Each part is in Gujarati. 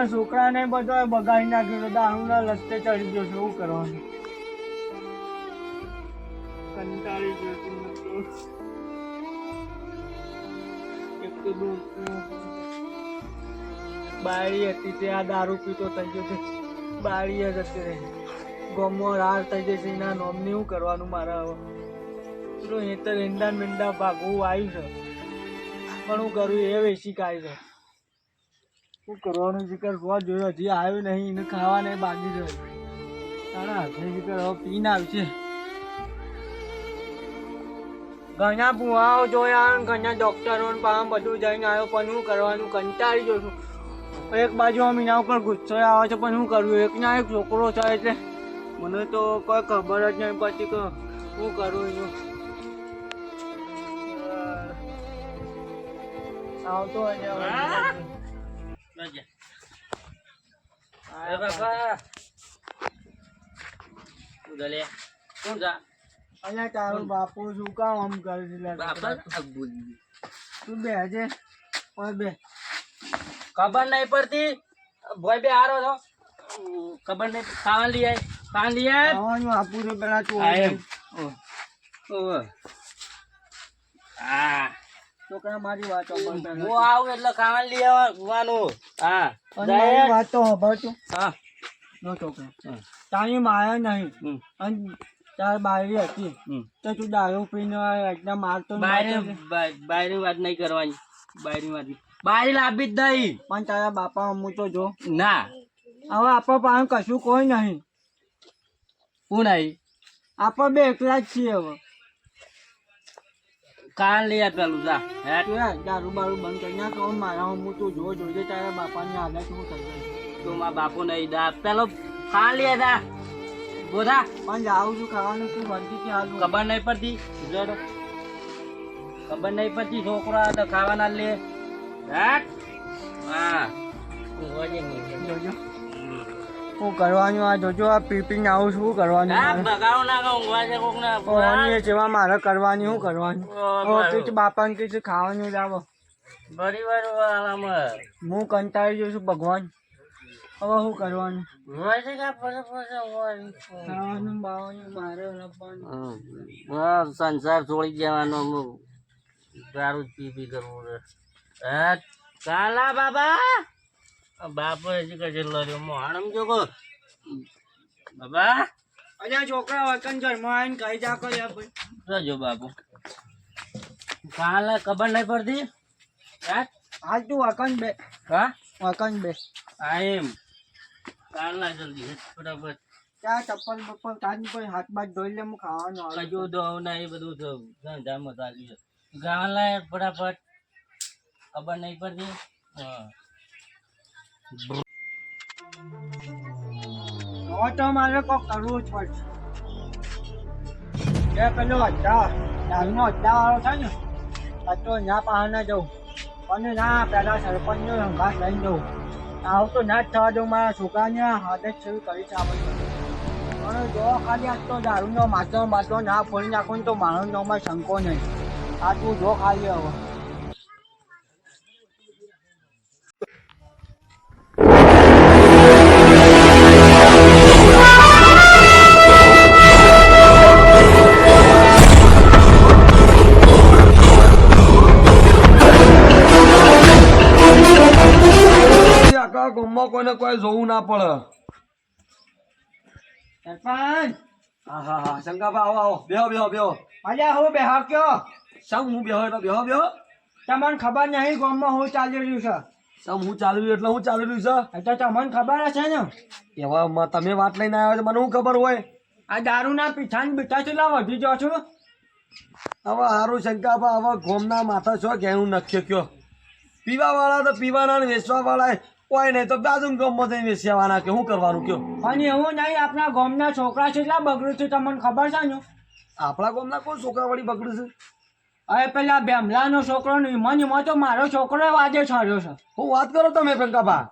મારા છોકરાને બધો બગાડી નાખ્યો દારૂના લસ્તે ચડી ગયો શું કરવાનું. એક તો બાળી હતી તે આ દારૂ પીતો થઈ ગયો છે. બાળી જ હતી ગમો રાર થઈ જશે એના નોમની શું કરવાનું મારા હવે? પેલું તો રેંડા મીંડા ભાગવું આવ્યું છે. પણ હું કરું એ વેચી કાઢી છે. શું કરવાનું? જીકર રોજ જોયો, હજી આવ્યું નહીં, એને ખાવા નહીં બાકી છે. તારા હાથે જીકર હવે પીને આવશે. ઘણા ભૂવાઓ જોયા ઘણા ડોક્ટરો પાસે બધું જઈને આવ્યો, પણ હું કરવાનું કંટાળી ગયો છું. એક બાજુ આમ એના ઉપર ગુસ્સો આવે છે, પણ હું કરવું એક ના એક છોકરો છે એટલે મને તો કોઈ ખબર જ નહીં પછી શું કરું એનું. આવતો હોય હવે. એ બાપા. ઉદલે કોણ જા? અલ્યા તારો બાપુ શું કામ આમ કરે છે? બાપા આ બોલી તું બે હજે? ઓય બે. ખબર નહીં પડતી. ભાઈ બે હારો છો. ખબર નહીં ખાવા લઈ આય. ખાવા લઈ આય. ખાવાનું આપું છું પેલા તું આ એમ. ઓ ઓ હા. છોકરા મારી વાત હું આવું એટલે ખાવા લઈ આવવાનું હા. વાત તો સાંભળ તું હા. નો છોકરા. તારી માયા નહીં. અને તાર બાયરી હતી. તો તું દારૂ પીને એકદમ મારતો બાયરી બાયરી વાત નહીં કરવાની. બાયરી વાત. બાયરી લાભી જ નહીં. પણ તારા બાપા હું તો જો. ના. હવે આપણા પાસે કશું કોઈ નહીં. હું નહીં. આપણે બે એકલા જ છીએ હવે. કાન લઈ આ પેલું જા. હે? દારૂ બારૂ બંધ કરી નાખ. મારા હું તું જો જોજે તારા બાપાની હાલત શું થઈ ગઈ તો મારા બાપુ નહીં દા. પેલો ખાન લે દા બોધા પણ જાઉં છું ખાવાનું તું બંધી કે હાલ ખબર નહીં પડતી. જડ ખબર નહીં પડતી છોકરા તો ખાવાના લે. હે? હા. જોજો. શું કરવાનું આ જોજો આ પીપીને આવું શું કરવાનું. ઓની જેવા મારે કરવાની શું કરવાનું? ઓ, કીધું બાપાને કીધું ખાવાનું લાવો. હું કંટાળી જઉં છું ભગવાન. હવે શું કરવાનું. ખાવાનું બાવાનું મારે. હા, સંસાર છોડી જવાનો દારૂ જ પી પી કરવું હે? કાલા બાબા. બાપો હજી કશે લડ્યો. મોહણમ જો કો બાબા. અજા છોકરા વતન ઘરમાં આવીને કહી જા કરો ભાઈ. રજો બાપુ? કાલે ખબર નહીં પડતી? હે હાલ તું વકન બે. હા? વકન બે. હા એમ. કાલના જલ્દી બરાબર ત્યાં ચપ્પલ બપ્પલ કાઢી કોઈ હાથ બાથ ધોઈ લે હું ખાવાનું કજુ દો ને એ બધું ધંધામાં ચાલ્યું છે. ગાવા લાય ફટાફટ. ખબર નહીં પડતી? હા. તો મારે કોક કરવું જ પડશે. એ પેલો અડ્ડા, દારૂનો અડ્ડા વાળો છે ને તો ના પહાડને જવું. પણ ના, પેલા સરપંચનો ઘાસ લઈને જવું. આવું તો ના જ થવા દઉં, મારા છોકરાને જ શરૂ કરી છે આપણે પણ જો ખાલી આજ તો દારૂનો માટલો માટલો ના ફોડી નાખો તો મારો નોમાં શંકો નહીં. આ તું જો ખાલી હવે ના પડે સરપંચ! હા હા હા શંકાભા આવો આવો. બેહો બેહો બેહો. અલ્યા હું બેહા કયો? સમ હું બેહો એટલે બેહો બેહો? તમને ખબર નહીં ગામમાં હું ચાલી રહ્યું છે. સમ હું ચાલુ રહ્યું એટલે હું ચાલુ રહ્યું એ તો તમને ખબર હશે ને. એવા તમે વાત લઈને આવ્યા છો મને શું ખબર હોય? આ દારૂના પીઠા ને બીઠા કેટલા વધી જાઓ છું. હવે હારું શંકાભા હવે ગોમના માથા છો કે હું નખ્યો કયો? પીવા વાળા તો પીવાના ને વેચવા વાળા કોઈ નહીં તો બાજુ જઈને વેચવાના કે શું કરવાનું કયો? અને એવું નહીં આપણા ગામના છોકરા કેટલા બગડ્યું છે તમને ખબર છે ને? આપણા ગામના કોઈ છોકરા વળી બગડ્યું છે? અરે પેલા બેમલાનો છોકરો નહીં ઈમન તો મારો છોકરો વાજે છર્યો છે. હું વાત કરો તમે શંકાભા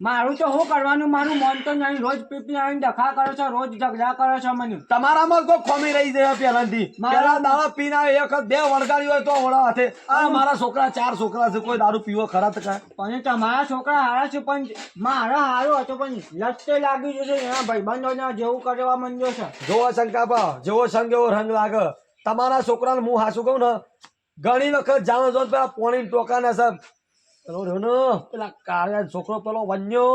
મારું તો શું કરવાનું? મારું મન તો નહીં. રોજ પીપી આવીને ડખા કરો છો રોજ ઝઘડા કરો છો મને. તમારામાં કોઈ ખોમી રહી છે પહેલાથી? પેલા દાડા પીને એક બે વણગાડી હોય તો ઓળા હાથે. આ મારા છોકરા ચાર છોકરા છે કોઈ દારૂ પીવો ખરા તો કાંઈ? પણ તમારા છોકરા હારા છે પણ મારા હારો હતો પણ લસ્તે લાગી જશે એના ભાઈબંધોના જેવું કરવા માંડ્યો છે. જોવો શંકાપા જેવો સંગ એવો રંગ લાગે. તમારા છોકરાને હું હાસું કહું ને ઘણી વખત જાણો જો પેલા પોણી ટોકાને સાહેબ પેલો રહ્યો ને પેલા કાળિયા છોકરો પેલો વન્યો.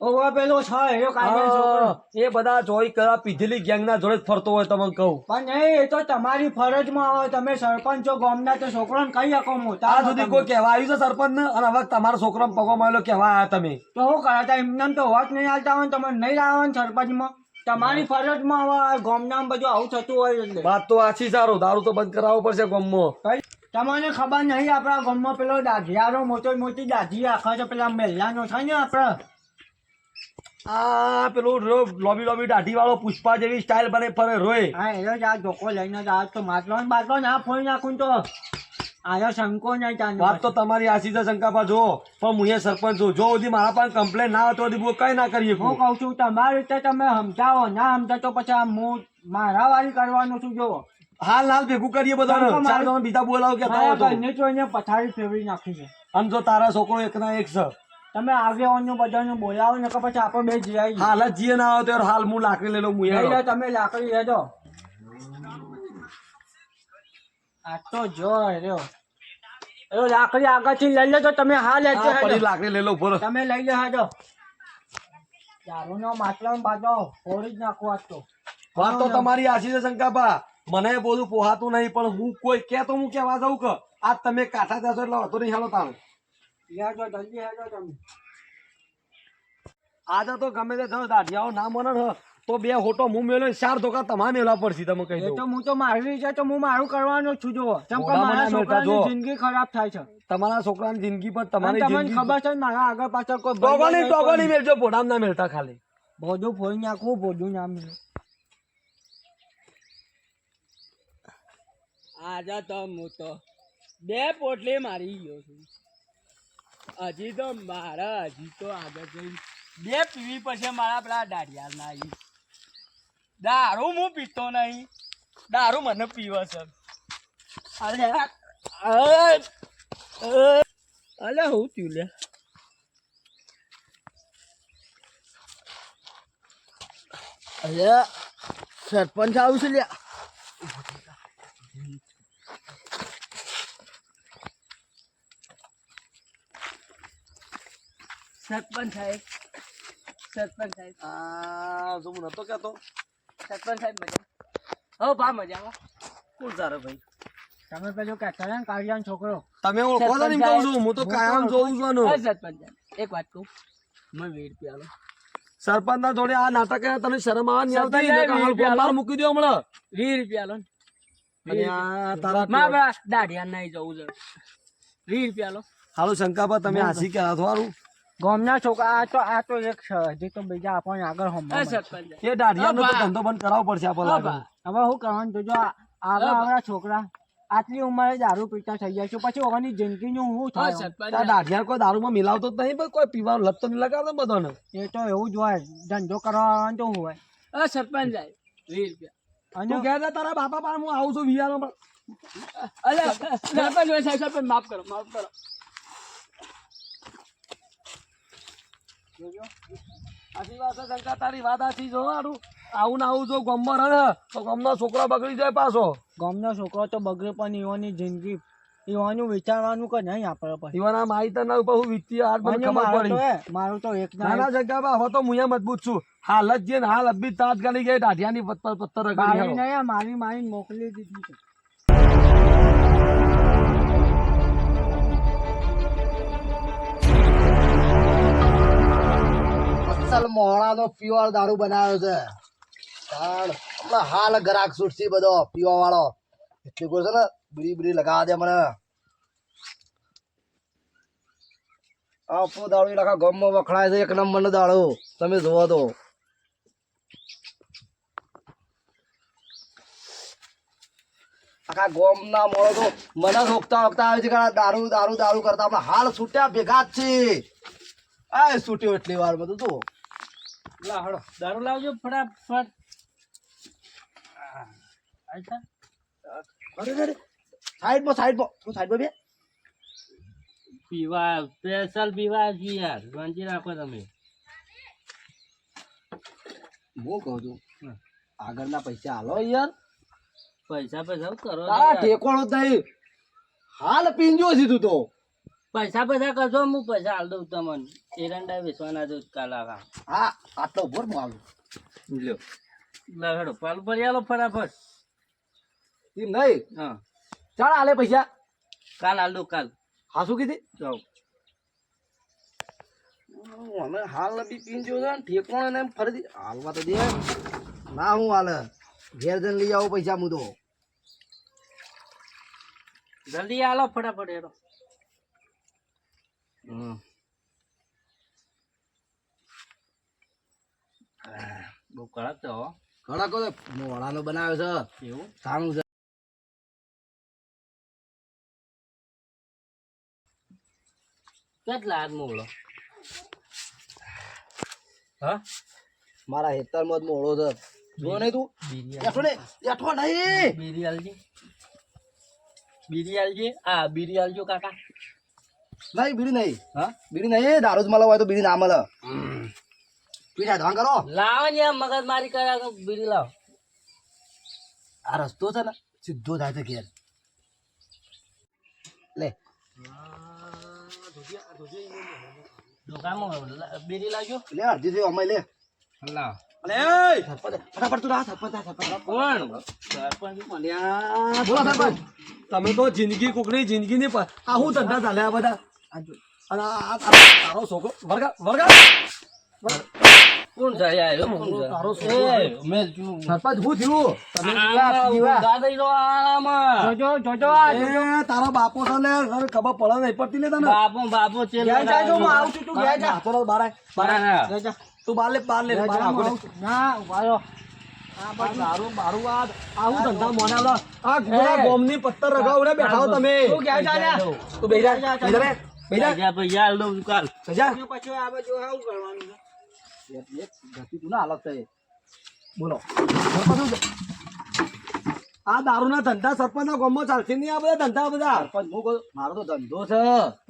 ઓવા પેલો છે છોકરો. એ બધા જોઈ કરા પીધેલી ગેંગના જોડે જ ફરતો હોય તમને કહું. પણ નહીં એ તો તમારી ફરજમાં આવે. તમે સરપંચ છો ગામના તો છોકરાને કઈ શકો હું ત્યાં સુધી કોઈ કહેવા આવ્યું છે સરપંચ ને અને હવે તમારો છોકરો પગો મારેલો કહેવા આવ્યા તમે. તો શું કરે તા એમને તો હોત નહીં હાલતા હોય તમે નહીં લાવવાનું સરપંચમાં? તમારી ફરજમાં આવે ગામના બધું આવું થતું હોય વાત તો આછી સારું. દારૂ તો બંધ કરાવવો પડશે ગામમાં. તમને ખબર નહીં આપણા ગામમાં પેલો દાઢિયારો મોટો મોટી દાઢી આખા છે પેલા મેલ્લાનો થાય ને આપણે? આ પેલું રો- લોબી લોબી દાઢી વાળો પુષ્પા જેવી સ્ટાઇલ બને ફરે રોય. હા એનો જ આ ધોકો લઈને જ આ તો માટલો ને બાટલો ના ફોડી નાખું તો. આયો શંકો નહીં તાને વાત તો તમારી આશી છે શંકાપા જો. પણ હું એ સરપંચ છું. જો સુધી મારા પાસે કમ્પ્લેન ના હોય તો સુધી હું કઈ ના કરીએ હું કઉ છું તમારી રીતે તમે સમજાવો ના સમજાવો તો પછી આ હું મારા વાળી કરવાનું છું જોવો હાલ હાલ ભેગું કરીએ બધાને. ચાલ ચાર બીજા બોલાવો કે મારા તો ઘરને તો એને પથારી ફેરવી નાખી છે. આમ જો તારા છોકરો એક ના એક છે. તમે આગેવાનું બધાને બોલાવો ને કે પછી આપણે બે આવીએ. હાલ જ જીએ ના આવે તો હાલ હું લાકડી લઈ લઉં હું તમે લાકડી લેજો આ તો જો રહ્યો. એ લાકડી આગળથી લઈ લેજો તમે હા લેજો પડી લાકડી લઈ લો બોલો. તમે લઈ લો હેડો. દારૂનો માટલો ને બાજો ફોડી જ નાખો આજ તો. વાત તો તમારી આશી છે શંકાપા મને બોલું પોહાતું નહીં પણ હું કોઈ કે તો હું કેવા જાઉં કે આ તમે કાઠા થશો એટલે વાંધો નહીં હાલો તાણ. આજે તો ગમે તે થયો દાઢિયાઓ ના મને તો બે હોટો હું મેળો ચાર ધોકા તમારે મેળવા પડશે તમે કહી દો તો હું તો મારી છે તો હું મારું કરવાનું છું જો મારા છોકરાની જિંદગી ખરાબ થાય છે. તમારા છોકરાની જિંદગી પર તમારી તમને જિંદગી ખબર છે મારા આગળ પાછળ કોઈ ટોગોની નહીં, મેલજો ભોડામ ના મેળતા ખાલી. ભોજું ફોઈ નાખવું ભોજું ના મળે આજે તો હું તો બે પોટલી મારી ગયો છું. હજી તો મારા, હજી તો આગળ જઈ બે પીવી પછી મારા પેલા દાઢિયા ના દારૂ હું પીતો નહીં. દારૂ મને પીવો છે. અલે હું થયું લે? અરે, સરપંચ આવું છે લ્યા. સરપંચ સાહેબ. સરપંચ સાહેબ. આ જો હું નતો કહેતો. સરપંચ સાહેબ મજા. હો બા મજામાં. કોણ તારે ભાઈ? તમે પેલું ને કાળિયાનો છોકરો. તમે ઓળખો છો એમ કહું છું હું તો કાયમ જોઉં છું આનું. સરપંચ એક વાત કહું. મેં વીર પ્યાલો સરપંચ ના જોડે આ નાટક તને શરમ આવે નહીં આવતી મૂકી દો હમણાં. વીર પ્યાલો અને આ તારા મારા દાડિયા નહીં જવું છે. વીર પ્યાલો હાલો શંકાપા તમે હાસી કે હાથવારું ગામના છોકરા આ તો આ તો એક છે. હજી તો બીજા આપણને આગળ હમણાં એ દાઢિયાનો તો ધંધો બંધ કરાવવો પડશે આપણે હવે શું કરવાનું જોજો આગળ આવનારા છોકરા આટલી ઉંમરે દારૂ પીતા થઈ જાય છે. પછી ઓવાની જિંદગીનું શું થાય? આ દાઢિયા કોઈ દારૂમાં મિલાવતો જ નહીં પણ કોઈ પીવા લત તો નહીં લગાવતો બધાને. એ તો એવું જ હોય. ધંધો કરવા તો હોય. સરપંચ વીસ રૂપિયા. તું કહેતા તારા બાપા પાસે હું આવું છું વિયારમાં અલે સરપંચ હોય સાહેબ સરપંચ માફ કરો માફ કરો. આથી વાત શંકા તારી વાત આથી જો હારું. આવું ને આવું જો ગમમાં રહે તો ગમનો છોકરો બગડી જાય પાછો. ગમનો છોકરો તો બગડે પણ એવાની જિંદગી. એવાનું વિચારવાનું કે નહીં આપણે પછી? ઈવાના માહિતી ઉપર હું વીતી હાથ મને ખબર મારું તો પડી. મારું તો એક ના નાના જગ્યા હવે તો હું મજબૂત છું. હાલ જ જે ને હાલ અભી ગણી ગઈ દાઢિયાની પત્તર પત્તર મારી નહીં મારી મારી મોકલી દીધી છે. અસલ મોહણાનો પીવાળ દારૂ બનાવ્યો છે. હમણાં હાલ ગ્રાહક છૂટશે બધો પીવા વાળો એટલી કોઈ છે ને બીડી બીડી લગાવા દે મને આપો દારૂ લખા ગમમાં વખણાય છે એક નંબર નો દાડો તમે જોવો તો આખા ગોમ ના મોડો તો મને રોકતા રોકતા આવે છે કે દારૂ દારૂ દારૂ કરતા હાલ છૂટ્યા ભેગા જ છે આ છૂટ્યો એટલી વાર બધું તો લા દારૂ લાવજો ફટાફટ અરે અરે સાઈડમાં સાઈડમાં. તું સાઈડમાં બે. પીવા સ્પેશિયલ પીવા જી યાર. વાંચી રાખો તમે. હું કહું છું આગળના પૈસા હાલો યાર. પૈસા પૈસા કરો તારા ઠેકોણો થઈ હાલ પીંજો સીધું તો. પૈસા પૈસા કરજો હું પૈસા હાલ દઉં તમને. એરંડા વેચવાના દઉં કાલ હા આટલો ભર હું આવું. લ્યો. લગાડો પાલ પર આલો ફટાફટ. એમ નહીં? હા. ચાલ આલે પૈસા? કાલ હાલ દો કાલ. હા શું કીધી જાઓ અમે હાલ બી પીંજો છે ઠેકોણ ને ફરીથી હાલવા તો દે. ના હું હાલે. ઘેર જઈને લઈ આવો પૈસા હું તો. જલ્દી આલો ફટાફટ. આ, બહુ કડક છે હો. કડકો મોડાનો બનાવ્યો છે. એવું? સારું છે. કેટલા હાથ હા? મારા હેતરમાં જ મોડો છે. જો નહીં તું? બીરી એઠો ને નહીં. બીરી હાલજી બીરી આલજે આ બીરી આલજો કાકા. નહીં બીડી નહીં. હા? બીડી નહીં દારૂ જ મળે હોય તો બીડી ના મળે. પીડા ધોન કરો. લાવો ને મગજ મારી કર્યા તો બીરી લાવો. આ રસ્તો છે ને સીધો થાય છે ઘેર. લે દુકાનમાં બીરી લાવજો લે અડધી થઈ અમાય લે. લાવ અલે ફટાફટ તું રાહ સરપંચ સરપંચ. કોણ? સરપંચ અલ્યા, બોલો. સરપંચ તમે તો જિંદગી કોકની જિંદગી ની આ હું ધંધા ચાલ્યા બધા? અને આ- તારો છોકરો વર્ગા વર્ગા કોણ જાય? કોણ તારો સો છું સરપંચ હું થયું? તમે આમાં. દાદાઈ નો આરામાં. જોજો જોજો આ એ તારો બાપો છે લે ખબર પડે નહીં પડતી લે તને. બાપો બાપો છે લે જા જો હું આવું છું, તું ઘેર જા. તો બારે આય, બાર આય. જા. તું બાર લે બાર લે લે. ના ઊભા રહો. આ દારૂ આ આવું ધંધા મોના આ ગુના ગોમની પત્તર રગાવડે બેઠા તમે. તું જા. તું કાલ પછી આવું કરવાનું એક તું ના હાલત થઈ બોલો. સરપંચ? આ દારૂના ધંધા સરપંચના ગામમાં ચાલશે નહીં આ બધા ધંધા બધા? સરપંચ હું મારો તો ધંધો છે.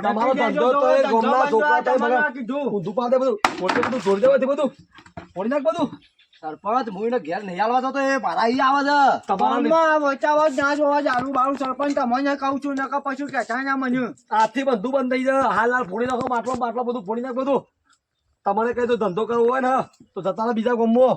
તમારો ધંધો તો એ ગામના ધંધો છોકરા તો બંધ બધા આ કીધું. ઊંધું પાડે બધું. મોટે બધું જોડી દેવાથી બધું. ફોડી નાખ બધું. સરપંચ હું એને ઘેર નહીં આવવા તો એ મારા અહીં આવે છે. તમારા ગામમાં ના જોવા જારું બારું સરપંચ તમને કહું છું નકા પછી કહેતા ના મને. આથી બધું બંધ થઈ જાય. હાલ હાલ ફોડી નાખો માટલો માટલો બધું ફોડી નાખ બધું. તમારે કઈ તો ધંધો કરવો હોય ને તો જતા બીજા ગમવો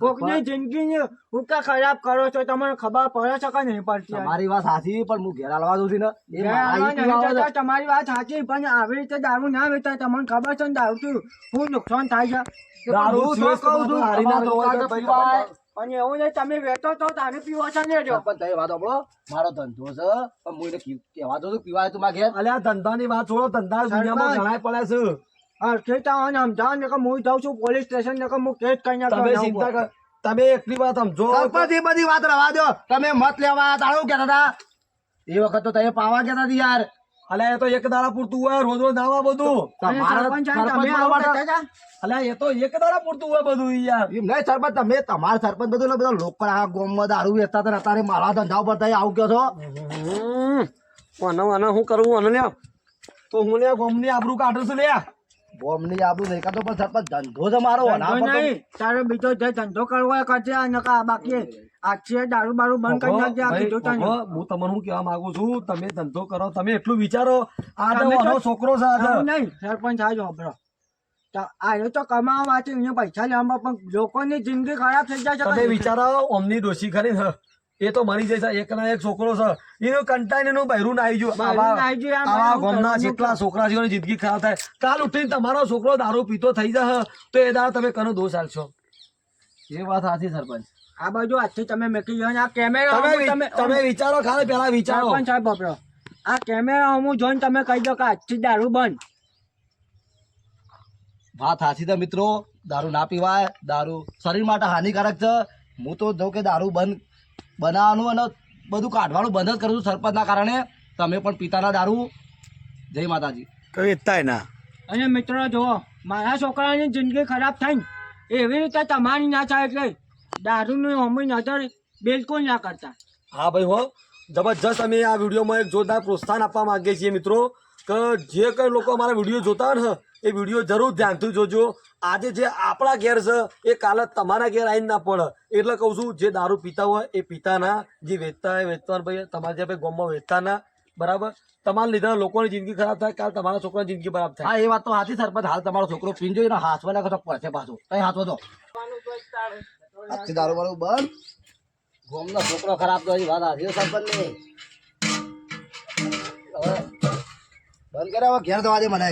કોકની જિંદગીને હુક્કા ખરાબ કરો છો તમને ખબર પડે છે કે નહીં પડતી તમારી વાત સાચી પણ હું ઘેર હાલવા દઉં છું ને તમારી વાત સાચી પણ આવી રીતે દારૂ ના વેચાય તમને ખબર છે ને દારૂથી શું નુકસાન થાય છે? દારૂ હું તો શ્રેષ્ઠ કહું છું, હારી ના તમારા હોય તો દુકાને ભાઈ પીવાય. પણ એવું નહીં તમે વેચો તો તારે પીવો છે ને જો. વાત મારો ધંધો છે પણ હું એને કહેવા દઉં છું પીવાય તું મારા ઘેર. અલે ધંધાની વાત છોડો ધંધા દુનિયામાં. પડે છે. તમને સમજાવો ને હું જાઉં છું પોલીસ સ્ટેશન ને હું કેસ કરી તમે ચિંતા કર. તમે એકલી વાત સમજો સરપંચ એ બધી વાત રવા દો. તમે મત લેવા તાળું કહેતા હતા એ વખત તો તમે પાવા કહેતા હતા યાર. અલે એ તો એક દાડા પૂરતું હોય રોજ રોજ નાવા બધું. અને એ તો એક દાડા પૂરતું હોય બધું યાર. એમ નહીં સરપંચ તમે તમારા સરપંચ બધું બધા લોકો આ ગામમાં દારૂ વેચતા હતા અત્યારે મારા ધંધા ઉપર તમે આવું કહો છો? મને મને હું કરવું અને લ્યા. તો હું લ્યા ગોમની આબરૂ કાઢું છું લ્યા. બોમની આબરૂ નહીં કાઢતો પણ સરપંચ ધંધો છે મારો તારે બીજો જે ધંધો કરવો કરજે નકા બાકી આજથી દારૂ બારૂ બંધ કરી નાખજે આ ભાઈ, તને. હું તમને શું કહેવા માંગુ છું? તમે ધંધો કરો તમે એટલું વિચારો. આ તો છોકરો છે આ નહીં સરપંચ આજો આપણો આ તો કમાવા માટે એને પૈસા લેવા પણ લોકોની જિંદગી ખરાબ થઈ જાય છે વિચારો ઓમની દોષી ખરી એ તો મરી જાય એક ના એક છોકરો છે. એનું કંટાઈને નું ના આવી ગયું આવા ગામના જેટલા છોકરા છે જિંદગી ખરાબ થાય. કાલ ઉઠીને તમારો છોકરો દારૂ પીતો થઈ જશે. તો એ દાડા તમે કનો દોષ આલશો? એ વાત સાચી સરપંચ. આ બાજુ આજથી તમે મેકી જાઓ આ કેમેરા તમે વિચારો ખાલી પેલા વિચારો. પણ સાહેબ બાપરો આ કેમેરા હું જોઈને તમે કહી દો કે આજથી દારૂ બંધ. વાત સાચી છે મિત્રો. દારૂ ના પીવાય. દારૂ શરીર માટે હાનિકારક છે. હું તો જો કે દારૂ બંધ બનાવવાનું અને બધું કાઢવાનું બંધ જ કરું છું સરપંચના કારણે. તમે પણ પિતાના દારૂ. જય માતાજી. કઈ થાય ના અને મિત્રો જુઓ મારા છોકરાની જિંદગી ખરાબ થઈ ને એવી રીતે તમારી ના થાય એટલે દારૂની અમી નજર બિલકુલ ના કરતા. હા ભાઈ હો જબરજસ્ત અમે આ વિડીયોમાં એક જોરદાર પ્રોત્સાહન આપવા માંગીએ છીએ મિત્રો કે જે કંઈ લોકો અમારા વીડિયો જોતા હોય ને એ વીડિયો જરૂર ધ્યાનથી જોજો. આજે જે આપણા ઘેર છે એ કાલે તમારા ઘેર આવીને ના પડે. એટલે કહું છું જે દારૂ પીતા હોય એ પીતા ના. જે વેચતા હોય વેચતા ભાઈ તમારે જે ભાઈ ગામમાં વેચતા ના. બરાબર? તમારા લીધે લોકોની જિંદગી ખરાબ થાય કાલ તમારા છોકરાની જિંદગી ખરાબ થાય. હા એ વાત તો સાચી સરપંચ. હાલ તમારો છોકરો પીંજો એનો હાથમાં લાગે તો પડશે પાછું. કઈ હાથવો તો. આજથી દારૂ વાળું બંધ. ગોમનો છોકરો ખરાબ તો હજી વાત હાથી સરપંચની બંધ કર્યા હવે ઘેર જવા દે મને.